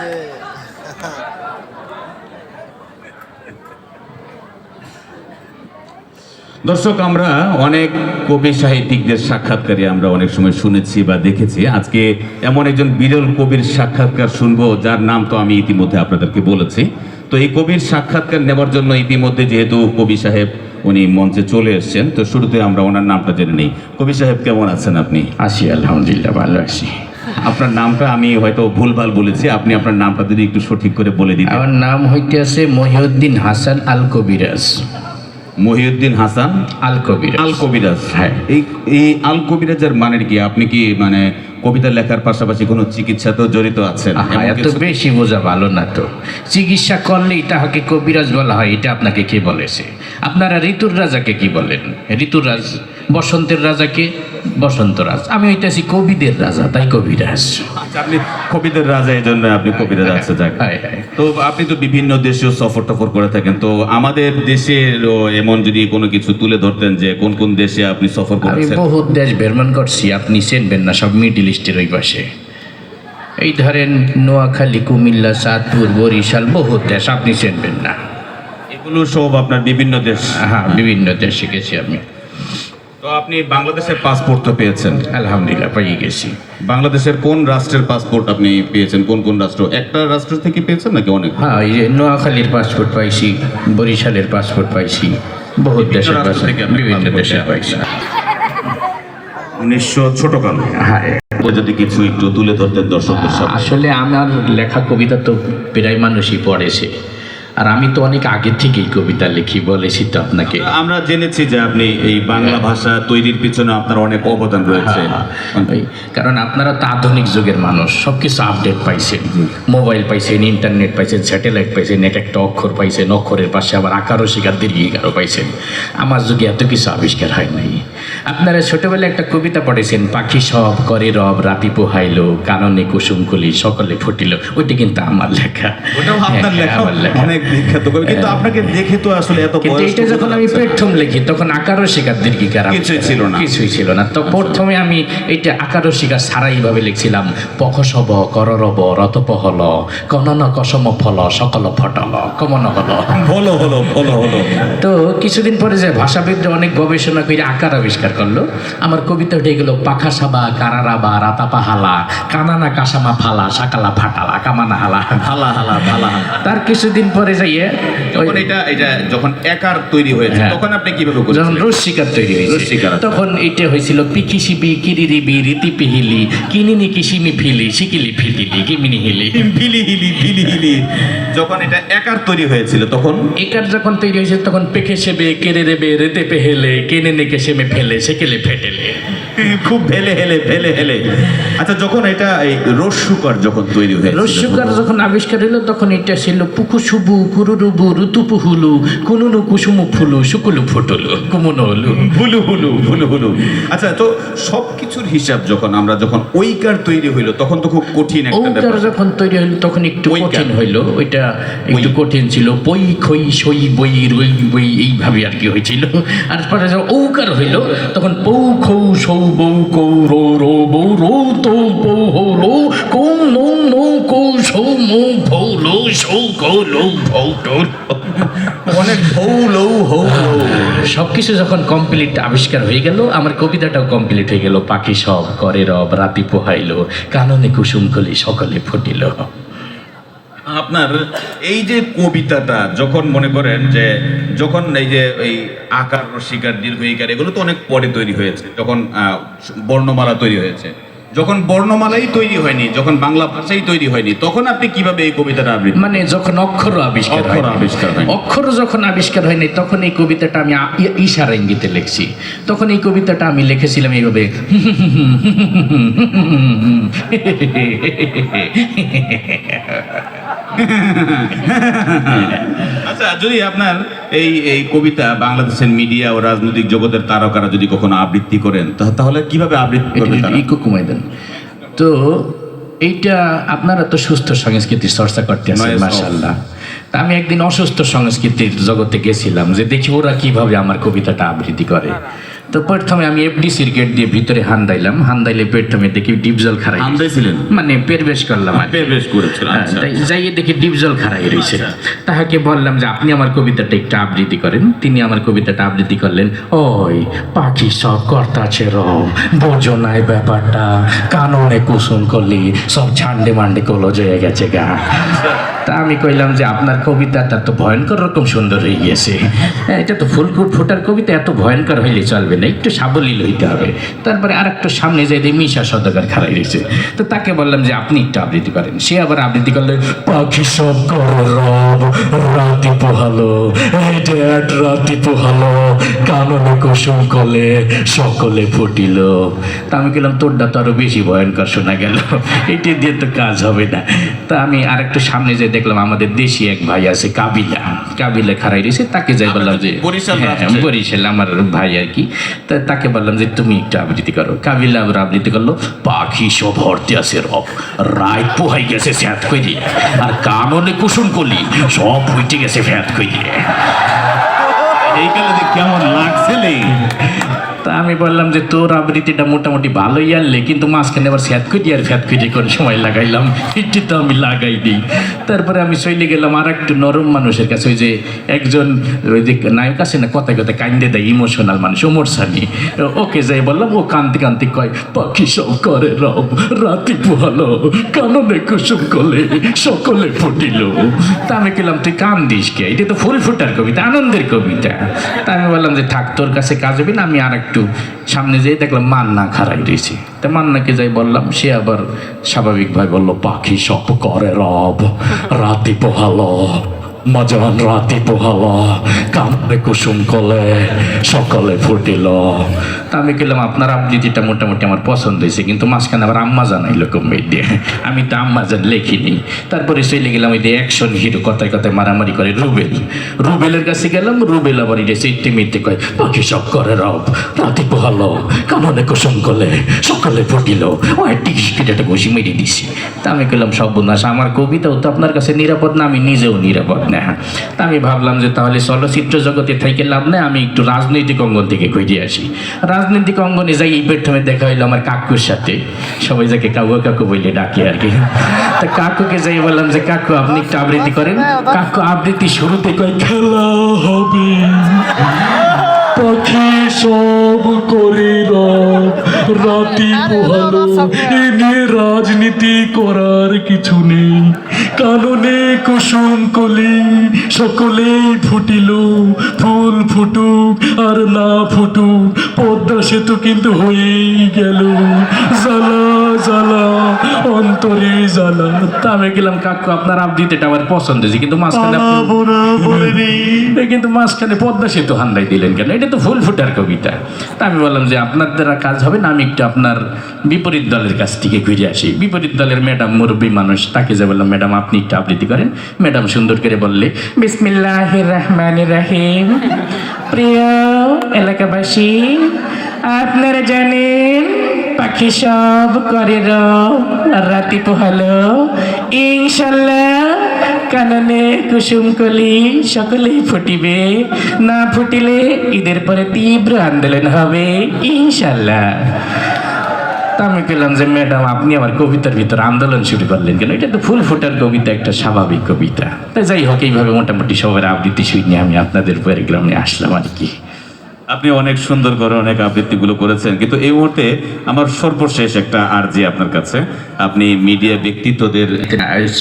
যে দর্শক আমরা অনেক কবি সাহিত্যিকদের সাক্ষাৎকারে আমরা অনেক সময় শুনেছি বা দেখেছি। আজকে এমন একজন বিরল কবির সাক্ষাৎকার শুনব যার নাম তো আমি ইতিমধ্যে আপনাদেরকে বলেছি। তো এই কবির সাক্ষাৎকার নেবার জন্য ইতিমধ্যে যেহেতু কবি সাহেব উনি মঞ্চে চলে এসেছেন তো শুরুতে আমরা ওনার নামটা জেনে নিই। কবি সাহেব কেমন আছেন আপনি? আছি আলহামদুলিল্লাহ ভালো আছি। আপনার নামটা আমি হয়তো ভুলভাল বলেছি আপনি আপনার নামটা যদি একটু সঠিক করে বলে দিন আমার নাম হইতে আছে মহিউদ্দিন হাসান আল কবিরাজ মহিউদ্দিন হাসান আল কবিরাজ আল কবিরাজ হ্যাঁ। এই এই আল কবিরাজের মানে কি? আপনি কি মানে কবিতা লেখার পাশাপাশি কোনো চিকিৎসাতেও জড়িত আছেন? এত? বেশি বোঝা ভালো না তো। চিকিৎসা করলেই তাহাকে কবিরাজ বলা হয় এটা আপনাকে কে বলেছে? আপনারা ঋতুর রাজাকে কি বলেন? ঋতুর রাজ বসন্তের রাজাকে? বসন্তরাজ আমি হইতেছি কবিদের রাজা তাই কবিরাজ। আচ্ছা, আপনি কবিদের রাজা এই জন্য আপনি কবিরাজ আছে যাক। তো আপনি তো বিভিন্ন দেশেও সফর টফর করে থাকেন তো আমাদের দেশের এমন যদি কোনো কিছু তুলে ধরতেন যে কোন কোন দেশে আপনি সফর আমি করেছেন? বহুত দেশ ভ্রমণ করছি আপনি চেনবেন না সব মিডিল ইস্টের ওই পাশে। এই ধরেন নোয়াখালী কুমিল্লা চাঁদপুর বরিশাল বহু দেশ আপনি চেনবেন না। এগুলো সব আপনার বিভিন্ন দেশ। হ্যাঁ বিভিন্ন দেশ শিখেছি আমি। তো আপনি বাংলাদেশের পাসপোর্ট তো পেয়েছেন। আলহামদুলিল্লাহ পেয়ে গেছি। বাংলাদেশের কোন রাষ্ট্রের পাসপোর্ট আপনি পেয়েছেন? কোন কোন রাষ্ট্র? একটা রাষ্ট্র থেকে পেয়েছেন নাকি অনেক? হ্যাঁ এই যে নোয়াখালীর পাসপোর্ট পাইছি বরিশালের পাসপোর্ট পাইছি বহু দেশের পাসপোর্ট বিভিন্ন দেশের পেয়েছেন। পাইছি। উনিশশো ছোটকাল হ্যাঁ যদি কিছু একটু তুলে ধরতেন দর্শকদের আসলে আমার লেখা কবিতা তো প্রায় মানুষই পড়েছে আর আমি তো অনেক আগে থেকেই কবিতা লিখি বলেছি তো আপনাকে। আমরা জেনেছি যে আপনি এই বাংলা ভাষা তৈরির পিছনে আপনার অনেক অবদান রয়েছে। হ্যাঁ, কারণ আপনারা তো আধুনিক যুগের মানুষ সব কিছু আপডেট পাইছেন। মোবাইল পাইছেন ইন্টারনেট পাইছেন স্যাটেলাইট পাইছেন এক একটা অক্ষর পাইছেন অক্ষরের পাশে আবার আকারও শিকার দীর্ঘিকারও পাইছেন। আমার যুগে এত কিছু আবিষ্কার হয় নাই। আপনারা ছোটবেলায় একটা কবিতা পড়েছেন পাখি সব করে রব রাতি পোহাইলো কাননে কুসুমকুলি সকলে ফুটিল। ওইটা কিন্তু আমার লেখা। ওটাও আপনার হ্যাঁ, লেখা। অনেক বিখ্যাত কবি কিন্তু আপনাকে দেখে তো আসলে এত কিন্তু এটা যখন আমি প্রথম লিখি তখন আকারও শিকার দীর্ঘিকার কিছুই ছিল না। কিছুই ছিল না। তো প্রথমে আমি এইটা আকারও শিকার ছাড়াই ভাবে লিখছিলাম পখসব কররব রতপহল কনন কসম ফল সকল ফটল কমন হল। হলো হলো হলো হলো। তো কিছুদিন পরে যে ভাষাবিদরা অনেক গবেষণা করে আকার আবিষ্কার করল আমার কবিতা উঠে গেল পাখা সাবা কারারাবা রাতাপা হালা কানানা কাসামা ফালা সাকালা ফাটালা কামানা হালা হালা হালা হালা হালা তার কিছুদিন পরে ওই- যখন এটা এটা যখন একার তৈরি হয়েছে হ্যাঁ। তখন আপনি কীভাবে যখন তৈরি হয়েছে রসিকার, আচ্ছা। তখন এটা হয়েছিল পিকিসিবি কিরিরিবি কিনিনি কিসিমি ফিলি শিকিলি ফিটিলি কিমিনি হিলি। ফিলি হিলি ফিলি হিলি। যখন এটা একার তৈরি হয়েছিল তখন? একার যখন তৈরি হয়েছে তখন পেখে সেবে কেড়ে দেবে রেতে পেহেলে কেনে নেকে সেমে ফেলে সেকেলে ফেটেলে। খুব ভেলে হেলে ভেলে হেলে। আচ্ছা যখন এটা এই রস্যুকর যখন তৈরি রস্যকার যখন আবিষ্কার হলো তখন এটা ছিল পুকু কুনুনু কুসুমু ফুলু শুকুলু ফুটুলু কুমুনু হলু হুলু হুলু হুলু। হুলু আচ্ছা তো সব কিছুর হিসাব যখন আমরা যখন ঐকার তৈরি হইল তখন তো খুব কঠিন একটা ব্যাপার। যখন তৈরি হইল তখন একটু। কঠিন হইল ওইটা একটু কঠিন ছিল। পই খই সই বই রই বই এইভাবে আর কি হয়েছিল আর পরে যখন ঔকার হইল তখন পৌ খৌ সৌ বৌ কৌ রো সৌ লৌ ভৌ টো অনেক হৌ লৌ হৌ সব কিছু যখন কমপ্লিট আবিষ্কার হয়ে গেল আমার কবিতাটাও কমপ্লিট হয়ে গেল। পাখি সব করে রব রাতি পোহাইলো কাননে কুসুম কলি সকলে ফুটিল। আপনার এই যে কবিতাটা যখন মনে করেন যে যখন এই যে এই আকার রসিকার দীর্ঘ এগুলো তো অনেক পরে তৈরি হয়েছে যখন আহ, বর্ণমালা তৈরি হয়েছে। যখন বর্ণমালাই তৈরি হয়নি যখন বাংলা ভাষাই তৈরি হয়নি তখন আপনি কীভাবে এই কবিতাটা আবৃত্তি মানে যখন অক্ষর আবিষ্কার অক্ষর হয় আবিষ্কার হয়নি। অক্ষর যখন আবিষ্কার হয়নি তখন এই কবিতাটা আমি ইশারা ইঙ্গিতে লিখছি তখন এই কবিতাটা আমি লিখেছিলাম এইভাবে আচ্ছা যদি আপনার এই এই কবিতা বাংলাদেশের মিডিয়া ও রাজনৈতিক জগতের তারকারা যদি কখনো আবৃত্তি করেন তাহলে কীভাবে আবৃত্তি করবে ইকো কমাই দেন। তো এইটা আপনারা তো সুস্থ সংস্কৃতির চর্চা করতে আছেন তা আমি একদিন অসুস্থ সংস্কৃতির জগতে গেছিলাম যে দেখি ওরা কীভাবে আমার কবিতাটা আবৃত্তি করে। তো প্রথমে আমি এফডিসির গেট দিয়ে ভিতরে হান দিলাম। হান দিলে প্রথমে দেখি ডিপজল খারাই আমদাই ছিলেন মানে প্রবেশ করলাম আর কি। বেশ করেছিল হ্যাঁ, আচ্ছা যাইয়ে দেখি ডিপজল খারাই রয়েছে। তাহাকে বললাম যে আপনি আমার কবিতাটা একটু আবৃত্তি করেন। তিনি আমার কবিতাটা আবৃত্তি করলেন ওই পাখি সব কর্তাছে রব বোঝো নাই ব্যাপারটা। কাননে কুসুম করলি সব ছান্ডে মান্ডে কলজ হয়ে গেছে গা। তা আমি কইলাম যে আপনার কবিতাটা তো ভয়ঙ্কর রকম সুন্দর হয়ে গিয়েছে। হ্যাঁ, এটা তো ফুলকুট ফোটার কবিতা এত ভয়ঙ্কর হইলে চলবে না একটু সাবলীল হইতে হবে। তারপরে আর একটু সামনে যাই দিয়ে মিশা সদকার খারাই রয়েছে তো তাকে বললাম যে, আপনি একটু আবৃত্তি করেন। সে আবার আবৃত্তি করলে, পাখি সব রব, রাতি পোহালো রাতি পোহালো, কাননে কুসুম কলে সকলে ফুটিল। তা আমি গেলাম তোরটা তো আরও বেশি ভয়ঙ্কর শোনা গেল। এটি দিয়ে তো কাজ হবে না। তা আমি আর একটু সামনে যে দেখলাম, আমাদের দেশি এক ভাই আছে, কাবিলা। কাবিলা খারাই রয়েছে তাকে যাই বললাম যে বরিশাল হ্যাঁ, রাষ্ট্রে। আমার ভাই আর কি তাকে বললাম যে তুমি একটু আবৃত্তি করো কাবিল আবার আবৃত্তি করল পাখি সব হরতে আছে রব রায় পোহাই গেছে স্যাত কইরে আর কাননে কুসুম করলি সব হইতে গেছে ফ্যাঁত কইরে এই কালে কেমন লাগছিলে তা আমি বললাম যে তোর আবৃত্তিটা মোটামুটি ভালোই আনলে, কিন্তু মাঝখানে আবার স্যাত খুঁজি আর ফ্যাত খুঁজি করে সময় লাগাইলাম। এটি তো আমি লাগাই দিই। তারপরে আমি চলে গেলাম আর একটু নরম মানুষের কাছে, ওই যে একজন, ওই যে নায়ক আছে না, কথায় কথায় কান্দে দেয় ইমোশনাল মানুষ, ওমর সানি। ওকে যাই বললাম, ও কান্তি কান্তি কয়, পাখি সব করে রব, রাতি পোহালো, কাননে কুসুম কলে, সকলে ফুটিল। তা আমি গেলাম তুই কান্দিস কে? এটা তো ফুল ফুটার কবিতা, আনন্দের কবিতা। তা আমি বললাম যে, থাক, তোর কাছে কাজ হবে না, আমি আর একটু সামনে যেয়ে দেখলাম মান্না খাড়াই রয়েছে। তা মান্নাকে যাই বললাম, সে আবার স্বাভাবিকভাবে বলল, পাখি সব করে রব, রাতি পোহালো। মজান রাতি পোহালো কামড়ে কুসুম কলে, সকলে ফুটিল। আমি গেলাম আপনার আবৃত্তিটা মোটামুটি আমার পছন্দ হয়েছে, কিন্তু মাঝখানে আবার আম্মা জানাইলো কমবে দিয়ে। আমি তো আম্মা জান লেখিনি। তারপরে চলে গেলাম ওই যে অ্যাকশন হিরো কথায় কথায় মারামারি করে রুবেল। রুবেলের কাছে গেলাম, রুবেল আবার এটা চিট্টি মিট্টি কয়, পাখি সব করে রব, রাতি পোহালো কাননে কুসুম কলে, সকলে ফুটিল। ও টিকিট একটা ঘষি মেরে দিছি। তা আমি গেলাম সব বন্যাস আমার কবিতাও তো আপনার কাছে নিরাপদ না, আমি নিজেও নিরাপদ না তা আমি ভাবলাম যে তাহলে চলচ্চিত্র জগতে থেকে লাভ নেই, আমি একটু রাজনৈতিক অঙ্গন থেকে খুঁজে আসি। রাজনৈতিক অঙ্গনে যাই, এই প্রথমে দেখা হইল আমার কাকুর সাথে। সবাই যাকে কাকু কাকু বলে ডাকি আর কি। তা কাকুকে যাই বললাম যে, কাকু, আপনি একটু আবৃত্তি করেন। কাকু আবৃত্তি শুরুতে কয়, খেলা হবে। পাখি সব করে রাতি পোহালো। এ নিয়ে রাজনীতি করার কিছু নেই। কাননে কুসুম কলি, সকলেই ফুটিল, ফুল ফুটুক আর না ফুটুক, পদ্মা সেতু কিন্তু হয়েই গেল। জ্বালা জ্বালা অন্তরে জ্বালা। তা আমি গেলাম কাকু আপনার আবৃত্তিটা আমার পছন্দ হয়েছে কিন্তু মাঝখানে কিন্তু মাঝখানে পদ্মা সেতু হান্দাই দিলেন কেন? এটা তো ফুল ফুটার কবিতা। তা আমি বললাম যে আপনার দ্বারা কাজ হবে না আমি একটু আপনার বিপরীত দলের কাছ থেকে ঘুরে আসি। বিপরীত দলের ম্যাডাম মুরব্বী মানুষ তাকে যে বললাম ম্যাডাম আপনি একটু আবৃত্তি করেন। ম্যাডাম সুন্দর করে বললে বিসমিল্লাহ রহমান রাহিম। প্রিয় এলাকাবাসী আপনারা জানেন, পাখি সব করে রাতি পোহালো। ইনশাল্লাহ কাননে কুসুম কলি সকলেই ফুটিবে। না ফুটিলে ঈদের পরে তীব্র আন্দোলন হবে। ইনশাল্লাহ। আমি গেলাম যে, ম্যাডাম, আপনি আমার কবিতার ভিতর আন্দোলন শুরু করলেন কেন? এটা তো ফুল ফোটার কবিতা, একটা স্বাভাবিক কবিতা। তাই যাই হোক, এইভাবে মোটামুটি সবার আবৃত্তি শুনে আমি আপনাদের প্যারাগ্রামে আসলাম আর কি। আপনি অনেক সুন্দর করে অনেক আবৃত্তিগুলো করেছেন। কিন্তু এই মুহূর্তে আমার সর্বশেষ একটা আর্জি আপনার কাছে। আপনি মিডিয়া ব্যক্তিত্বদের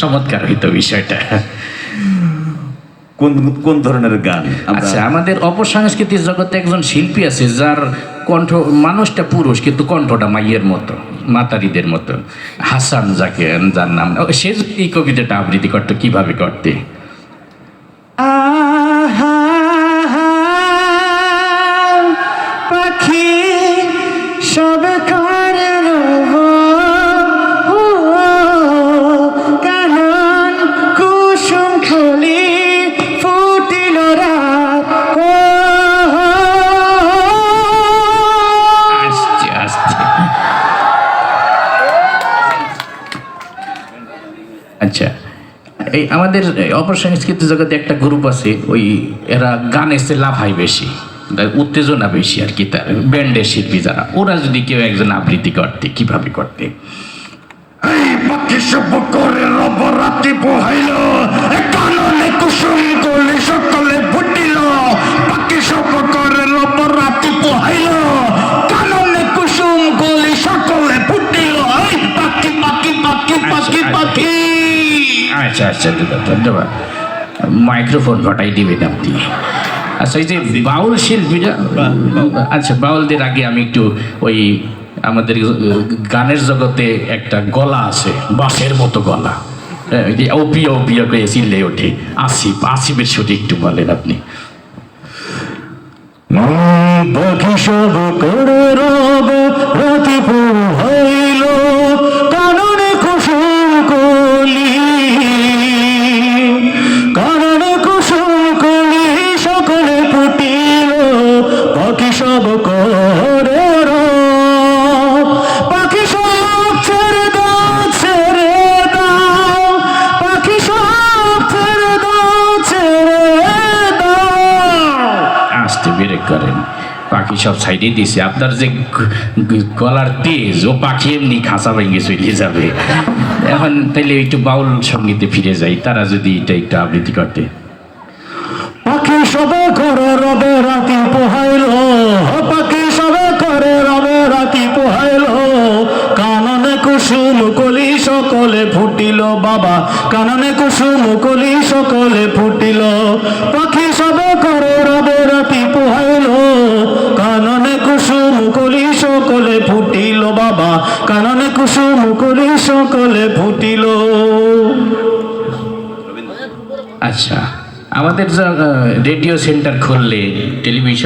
চমৎকার হইতো বিষয়টা। কোন কোন ধরনের গান? আচ্ছা আমাদের অপসংস্কৃতির জগতে একজন শিল্পী আছে যার কণ্ঠ মানুষটা পুরুষ কিন্তু কণ্ঠটা মাইয়ের মতো মাতারিদের মতো। হাসান যাকে যার নাম সে এই কবিতাটা আবৃত্তি করতো কীভাবে করতে? এই আমাদের অপর সংস্কৃতি জগতে একটা গ্রুপ আছে, ওই এরা গান এসে লাভ হয় বেশি উত্তেজনা বেশি আর কি, তার ব্যান্ডের শিল্পী যারা। ওরা যদি কেউ একজন আবৃত্তি করতে, কীভাবে করতে? এই সব করে রব আচ্ছা ধন্যবাদ। মাইক্রোফোন ঘটাই দিবেন আপনি। আচ্ছা এই যে বাউল শিল্পীরা আচ্ছা বাউলদের আগে আমি একটু ওই আমাদের গানের জগতে একটা গলা আছে বাঁশের মতো গলা। হ্যাঁ, ওই যে ওপিয়া ওপিয়া করে চিল্লে ওঠে। আসিফ আসিফের সুরে একটু বলেন আপনি। সব করে পাখি সব সাইডে দিছে। আপনার যে গলার তেজ, ও পাখি এমনি খাঁচা ভেঙে চলে যাবে। এখন তাইলে একটু বাউল সঙ্গীতে ফিরে যাই, তারা যদি এটা একটু আবৃত্তি করতে। পাখি সবে করে রবে রাতি পোহাইল, পাখি সবে করে রবে রাতি পোহাইল। কাননে কুসুম কলি সকলে ফুটিল, বাবা। কাননে কুসুম কলি সকলে ফুটিল। পাখি করে রবে রাতি পোহাইল। কাননে কুসুম কলি সকলে ফুটিল বাবা। কাননে কুসুম কলি সকলে ফুটিল। আচ্ছা আমাদের রেডিও সেন্টার খুললে, টেলিভিশন